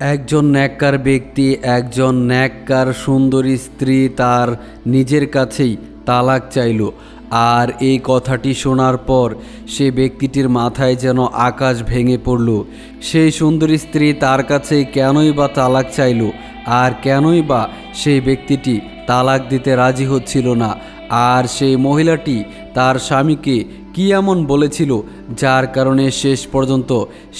একজন ন্যাক্কার ব্যক্তি, একজন ন্যাক্কার সুন্দরী স্ত্রী তার নিজের কাছেই তালাক চাইল। আর এই কথাটি শোনার পর সে ব্যক্তিটির মাথায় যেন আকাশ ভেঙে পড়ল। সেই সুন্দরী স্ত্রী তার কাছে কেনই বা তালাক চাইল, আর কেনই বা সেই ব্যক্তিটি তালাক দিতে রাজি হচ্ছিল না। আর সেই মহিলাটি তার স্বামীকে কি এমন বলেছিল, যার কারণে শেষ পর্যন্ত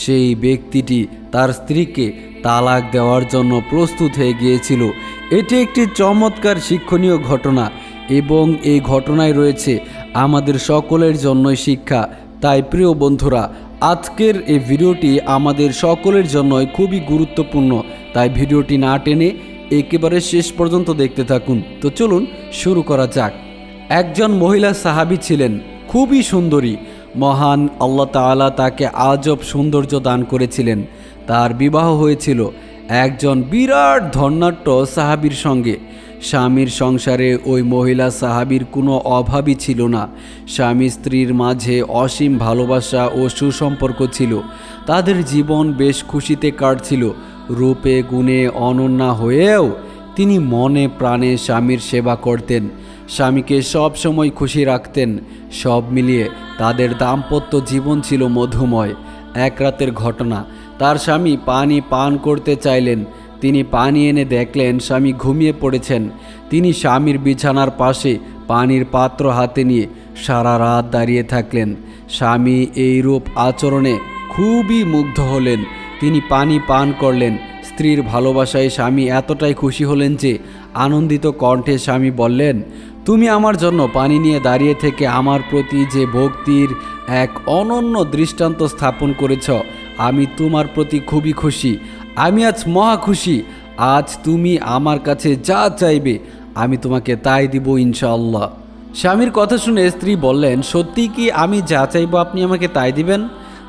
সেই ব্যক্তিটি তার স্ত্রীকে তালাক দেওয়ার জন্য প্রস্তুত হয়ে গিয়েছিল। এটি একটি চমৎকার শিক্ষণীয় ঘটনা এবং এই ঘটনায় রয়েছে আমাদের সকলের জন্যই শিক্ষা। তাই প্রিয় বন্ধুরা, আজকের এই ভিডিওটি আমাদের সকলের জন্যই খুবই গুরুত্বপূর্ণ। তাই ভিডিওটি না টেনে একেবারে শেষ পর্যন্ত দেখতে থাকুন। তো চলুন শুরু করা যাক। একজন মহিলা সাহাবি ছিলেন, খুবই সুন্দরী। মহান আল্লাহ তাআলা তাকে আজব সৌন্দর্য দান করেছিলেন। তার বিবাহ হয়েছিল একজন বিরাট ধর্নাট্য সাহাবীর সঙ্গে। স্বামীর সংসারে ওই মহিলা সাহাবীর কোনো অভাবই ছিল না। স্বামী স্ত্রীর মাঝে অসীম ভালোবাসা ও সুসম্পর্ক ছিল। তাদের জীবন বেশ খুশিতে কাটছিল। রূপে, গুণে অনন্যা হয়েও তিনি মনে প্রাণে স্বামীর সেবা করতেন, স্বামীকে সব সময় খুশি রাখতেন, সব মিলিয়ে তাদের দাম্পত্য জীবন ছিল মধুময়। এক রাতের ঘটনা, তার স্বামী পানি পান করতে চাইলেন, তিনি পানি এনে দেখলেন স্বামী ঘুমিয়ে পড়েছেন, তিনি স্বামীর বিছানার পাশে পানির পাত্র হাতে নিয়ে সারা রাত দাঁড়িয়ে থাকলেন। স্বামী এই রূপ আচরণে খুবই মুগ্ধ হলেন, তিনি পানি পান করলেন স্ত্রীর ভালোবাসায় স্বামী এতটাই খুশি হলেন যে আনন্দিত কণ্ঠে স্বামী বললেন, তুমি আমার জন্য পানি নিয়ে দাঁড়িয়ে থেকে আমার প্রতি যে ভক্তির এক অনন্য দৃষ্টান্ত স্থাপন করেছ, আমি তোমার প্রতি খুবই খুশি। আমি আজ মহা খুশি। আজ তুমি আমার কাছে যা চাইবে, আমি তোমাকে তাই দিব ইনশাআল্লাহ। স্বামীর কথা শুনে স্ত্রী বললেন, সত্যি কি আমি যা চাইব আপনি আমাকে তাই দিবেন?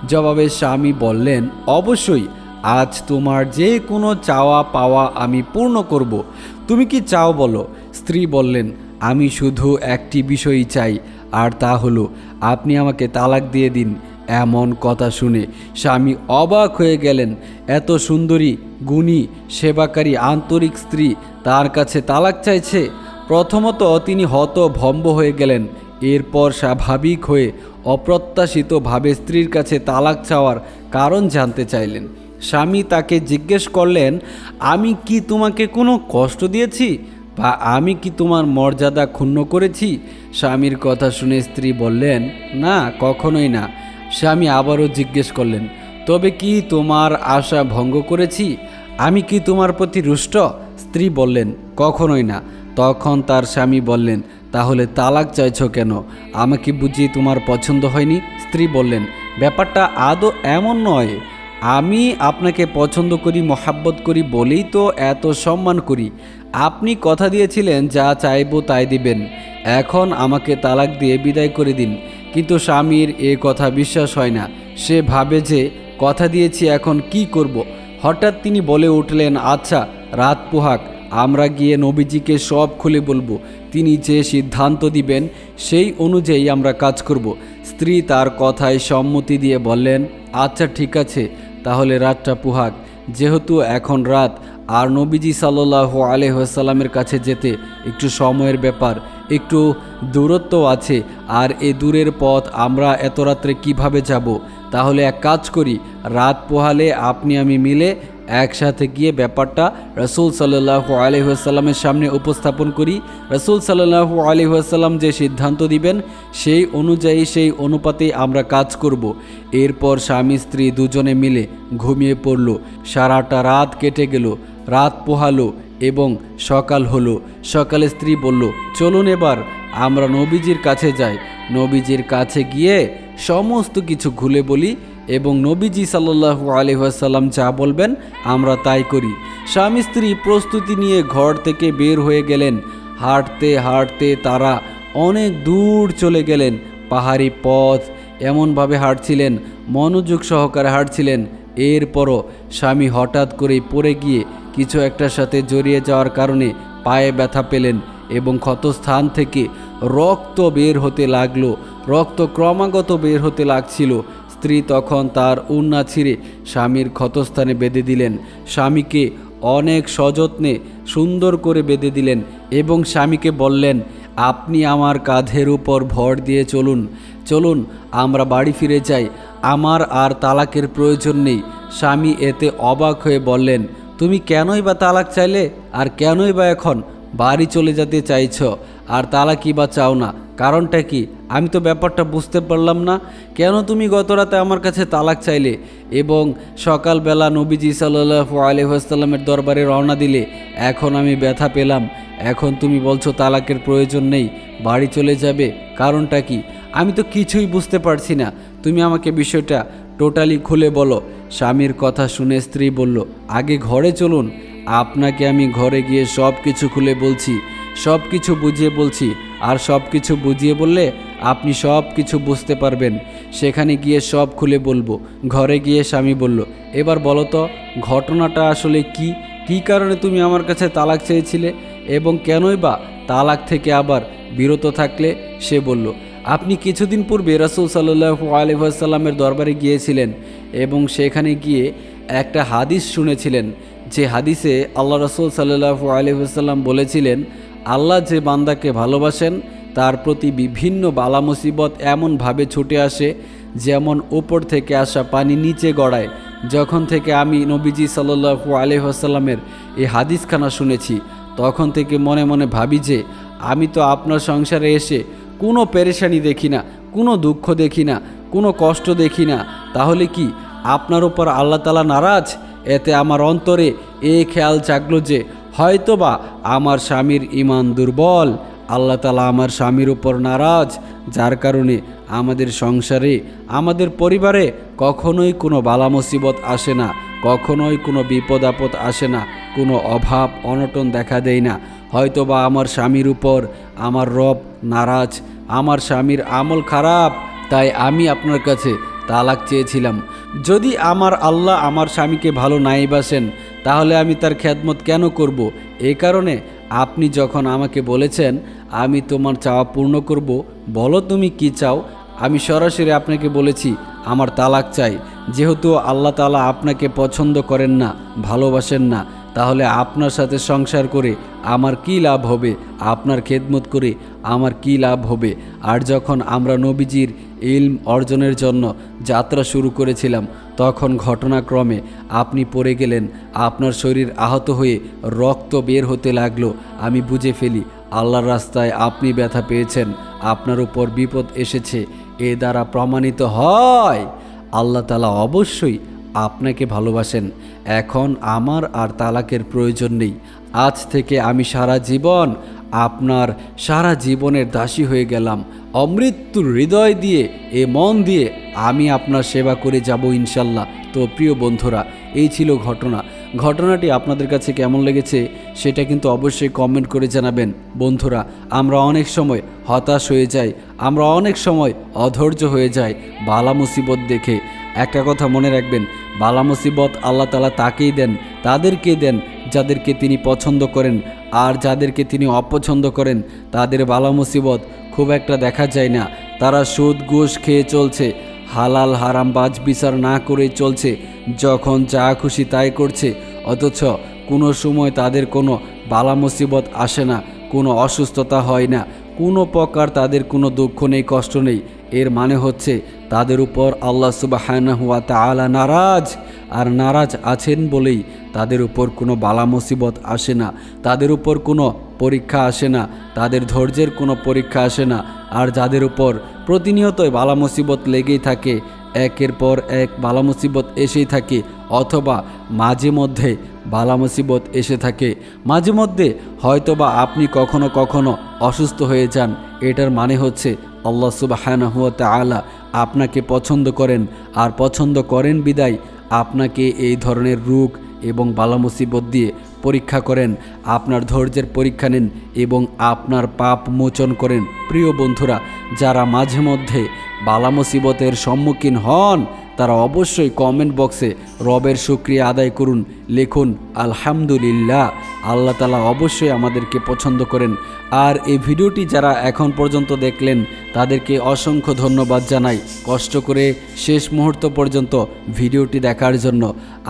জবাবে স্বামী বললেন, অবশ্যই। আজ তোমার যে কোনো চাওয়া পাওয়া আমি পূর্ণ করব। তুমি কি চাও বলো? স্ত্রী বললেন, আমি শুধু একটি বিষয়ই চাই, আর তা হলো, আপনি আমাকে তালাক দিয়ে দিন। এমন কথা শুনে স্বামী অবাক হয়ে গেলেন। এত সুন্দরী, গুণী, সেবাকারী, আন্তরিক স্ত্রী তার কাছে তালাক চাইছে? প্রথমত তিনি হত ভম্ব হয়ে গেলেন। এরপর স্বাভাবিক হয়ে অপ্রত্যাশিতভাবে স্ত্রীর কাছে তালাক চাওয়ার কারণ জানতে চাইলেন। স্বামী তাকে জিজ্ঞেস করলেন, আমি কি তোমাকে কোনো কষ্ট দিয়েছি বা আমি কি তোমার মর্যাদা ক্ষুণ্ণ করেছি? স্বামীর কথা শুনে স্ত্রী বললেন, না, কখনোই না। স্বামী আবারও জিজ্ঞেস করলেন, তবে কি তোমার আশা ভঙ্গ করেছি? আমি কি তোমার প্রতি রুষ্ট? স্ত্রী বললেন, কখনোই না। তখন তার স্বামী বললেন, তাহলে তালাক চাইছো কেন? আমাকে বুঝি তোমার পছন্দ হয়নি? স্ত্রী বললেন, ব্যাপারটা আদৌ এমন নয়। আমি আপনাকে পছন্দ করি, মহাব্বত করি বলেই তো এত সম্মান করি। আপনি কথা দিয়েছিলেন, যা চাইব তাই দিবেন। এখন আমাকে তালাক দিয়ে বিদায় করে দিন। কিন্তু স্বামীর এ কথা বিশ্বাস হয় না। সে ভাবে যে, কথা দিয়েছি, এখন কি করব। হঠাৎ তিনি বলে উঠলেন আচ্ছা রাত পোহাক, আমরা গিয়ে নবীজিকে সব খুলে বলব। তিনি যে সিদ্ধান্ত দিবেন, সেই অনুযায়ী আমরা কাজ করব। স্ত্রী তার কথায় সম্মতি দিয়ে বললেন আচ্ছা ঠিক আছে। তাহলে রাতটা পুহাক। যেহেতু এখন রাত, আর নবীজি সাল্লাহ আলহামের কাছে যেতে একটু সময়ের ব্যাপার, একটু দূরত্ব আছে, আর এ দূরের পথ আমরা এত রাত্রে কীভাবে যাব? তাহলে এক কাজ করি, রাত পোহালে আপনি আমি মিলে একসাথে গিয়ে ব্যাপারটা রসুল সাল্লাহ আলহিহাসাল্লামের সামনে উপস্থাপন করি। রসুল সাল্লাহ আলহিহাসাল্লাম যে সিদ্ধান্ত দিবেন, সেই অনুযায়ী সেই অনুপাতেই আমরা কাজ করব। এরপর স্বামী স্ত্রী দুজনে মিলে ঘুমিয়ে পড়ল। সারাটা রাত কেটে গেল, রাত পোহালো এবং সকাল হলো। সকালে স্ত্রী বলল, চলুন এবার, আমরা নবীজির কাছে যাই। নবীজির কাছে গিয়ে সমস্ত কিছু খুলে বলি। এবং নবীজি সাল্লু আলহাসাল্লাম যা বলবেন, আমরা তাই করি। স্বামী স্ত্রী প্রস্তুতি নিয়ে ঘর থেকে বের হয়ে গেলেন। হাঁটতে হাঁটতে তারা অনেক দূর চলে গেলেন, পাহাড়ি পথ এমনভাবে হাঁটছিলেন, মনোযোগ সহকারে হাঁটছিলেন। এরপরও স্বামী হঠাৎ করেই পড়ে গিয়ে কিছু একটার সাথে জড়িয়ে যাওয়ার কারণে পায়ে ব্যথা পেলেন এবং ক্ষতস্থান থেকে রক্ত বের হতে লাগল, রক্ত ক্রমাগত বের হতে লাগছিল। স্ত্রী তখন তার উন্না ছিঁড়ে স্বামীর ক্ষতস্থানে বেঁধে দিলেন। স্বামীকে অনেক সযত্নে সুন্দর করে বেঁধে দিলেন এবং স্বামীকে বললেন, আপনি আমার কাঁধের উপর ভর দিয়ে চলুন। চলুন, আমরা বাড়ি ফিরে যাই। আমার আর তালাকের প্রয়োজন নেই। স্বামী এতে অবাক হয়ে বললেন, তুমি কেনই বা তালাক চাইলে? আর কেনই বা এখন? বাড়ি চলে যেতে চাইছ, আর তালাকই বা চাও না। কারণটা কি? আমি তো ব্যাপারটা বুঝতে পারলাম না। কেন তুমি গত রাতে আমার কাছে তালাক চাইলে এবং সকালবেলা নবীজি সাল্লাহু আলহামের দরবারে রওনা দিলে? এখন আমি ব্যথা পেলাম। এখন তুমি বলছো তালাকের প্রয়োজন নেই, বাড়ি চলে যাবে। কারণটা কি? আমি তো কিছুই বুঝতে পারছি না। তুমি আমাকে বিষয়টা টোটালি খুলে বলো। স্বামীর কথা শুনে স্ত্রী বলল, আগে ঘরে চলুন। আপনাকে আমি ঘরে গিয়ে সব কিছু খুলে বলছি। সব কিছু বুঝিয়ে বলছি, আর সব কিছু বুঝিয়ে বললে আপনি সব কিছু বুঝতে পারবেন। সেখানে গিয়ে সব খুলে বলব। ঘরে গিয়ে স্বামী বলল, এবার বলো তো, ঘটনাটা আসলে কি? কী কারণে তুমি আমার কাছে তালাক চেয়েছিলে? এবং কেনই বা তালাক থেকে আবার বিরত থাকলে? সে বলল, আপনি কিছুদিন পূর্বে রাসুল সাল্লু আলহামের দরবারে গিয়েছিলেন এবং সেখানে গিয়ে একটা হাদিস শুনেছিলেন। যে হাদিসে আল্লাহ রসুল সাল্লু আলহাম বলেছিলেন আল্লাহ যে বান্দাকে ভালোবাসেন, তার প্রতি বিভিন্ন বালা মুসিবত এমনভাবে ছুটে আসে, যেমন ওপর থেকে আসা পানি নিচে গড়ায়। যখন থেকে আমি নবীজি সাল্লু আলহামের এই হাদিসখানা শুনেছি, তখন থেকে মনে মনে ভাবি যে, আমি তো আপনার সংসারে এসে কোনো পেরেশানি দেখি না, কোনো দুঃখ দেখি না, কোনো কষ্ট দেখি না। তাহলে কি আপনার ওপর আল্লাহ তালা নারাজ? এতে আমার অন্তরে এ খেয়াল জাগলো যে হয়তোবা আমার স্বামীর ইমান দুর্বল, আল্লাহ তালা আমার স্বামীর উপর নারাজ, যার কারণে আমাদের সংসারে, আমাদের পরিবারে কখনোই কোনো বালা মুসিবত আসে না, কখনোই কোনো বিপদ আপদ আসে না, কোনো অভাব অনটন দেখা দেয় না। হয়তোবা আমার স্বামীর উপর আমার রব নারাজ, আমার স্বামীর আমল খারাপ, তাই আমি আপনার কাছে তালাক চেয়েছিলাম। যদি আমার আল্লাহ আমার স্বামীকে ভালো নাই বাসেন তাহলে আমি তার খ্যাতমত কেন করব। এ কারণে আপনি যখন আমাকে বলেছেন, আমি তোমার চাওয়া পূর্ণ করব, বলো তুমি কি চাও আমি সরাসরি আপনাকে বলেছি, আমার তালাক চাই যেহেতু আল্লাহ তালা আপনাকে পছন্দ করেন না, ভালোবাসেন না তাহলে আপনার সাথে সংসার করে আমার কি লাভ হবে? আপনার খেদমত করে আমার কি লাভ হবে? আর যখন আমরা নবীজির ইলম অর্জনের জন্য যাত্রা শুরু করেছিলাম, তখন ঘটনাক্রমে আপনি পড়ে গেলেন, আপনার শরীর আহত হয়ে রক্ত বের হতে লাগল। আমি বুঝে ফেলি, আল্লাহর রাস্তায় আপনি ব্যথা পেয়েছেন, আপনার উপর বিপদ এসেছে, এ দ্বারা প্রমাণিত হয়। আল্লাহ তালা অবশ্যই আপনাকে ভালোবাসেন। এখন আমার আর তালাকের প্রয়োজন নেই। আজ থেকে আমি সারা জীবন আপনার সারা জীবনের দাসী হয়ে গেলাম। অমৃত্যুর হৃদয় দিয়ে, এ মন দিয়ে আমি আপনার সেবা করে যাব ইনশাল্লাহ। তো প্রিয় বন্ধুরা, এই ছিল ঘটনা। ঘটনাটি আপনাদের কাছে কেমন লেগেছে সেটা কিন্তু অবশ্যই কমেন্ট করে জানাবেন। বন্ধুরা, আমরা অনেক সময় হতাশ হয়ে যাই, আমরা অনেক সময় অধৈর্য হয়ে যাই বালা মুসিবত দেখে। একটা কথা মনে রাখবেন। বালা মুসিবত আল্লাহ তালা তাকেই দেন তাদেরকে দেন যাদেরকে তিনি পছন্দ করেন। আর যাদেরকে তিনি অপছন্দ করেন, তাদের বালা মুসিবত খুব একটা দেখা যায় না। তারা সুদ, ঘুষ খেয়ে চলছে। হালাল, হারাম, বাজ বিচার না করে চলছে। যখন যা খুশি তাই করছে। অথচ কোনো সময় তাদের কোনো বালা মুসিবত আসে না, কোনো অসুস্থতা হয় না। কোনো প্রকার তাদের কোনো দুঃখ নেই, কষ্ট নেই। এর মানে হচ্ছে তাদের উপর আল্লাহ সুবাহানহুয়া তালা নারাজ। আর নারাজ আছেন বলেই তাদের উপর কোনো বালা মুসিবত আসে না, তাদের উপর কোনো পরীক্ষা আসে না, তাদের ধৈর্যের কোনো পরীক্ষা আসে না। আর যাদের উপর প্রতিনিয়তই বালা মুসিবত লেগেই থাকে, একের পর এক বালা মুসিবত এসেই থাকে, অথবা মাঝে মধ্যে বালা মুসিবত এসে থাকে। মাঝে মধ্যে হয়তোবা আপনি কখনো কখনো অসুস্থ হয়ে যান, এটার মানে হচ্ছে আল্লাহ সুবাহানহুয়া তালা আপনাকে পছন্দ করেন আর পছন্দ করেন বিদায়, আপনাকে এই ধরনের রোগ এবং বালা মুসিবত দিয়ে পরীক্ষা করেন, আপনার ধৈর্যের পরীক্ষা নেন এবং আপনার পাপ মোচন করেন। প্রিয় বন্ধুরা, যারা মাঝে মধ্যে বালা মুসিবতের সম্মুখীন হন, তারা অবশ্যই কমেন্ট বক্সে রবের শুক্রিয়া আদায় করুন, লিখুন, আলহামদুলিল্লাহ। আল্লাহ তালা অবশ্যই আমাদেরকে পছন্দ করেন। আর এই ভিডিওটি যারা এখন পর্যন্ত দেখলেন, তাদেরকে অসংখ্য ধন্যবাদ জানাই। কষ্ট করে শেষ মুহূর্ত পর্যন্ত ভিডিওটি দেখার জন্য।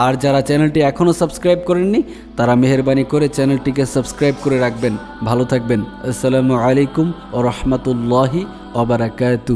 আর যারা চ্যানেলটি এখনও সাবস্ক্রাইব করেননি, তারা মেহরবানি করে চ্যানেলটিকে সাবস্ক্রাইব করে রাখবেন। ভালো থাকবেন। আসসালামু আলাইকুম ও রহমতুল্লাহি ওবরাকাতু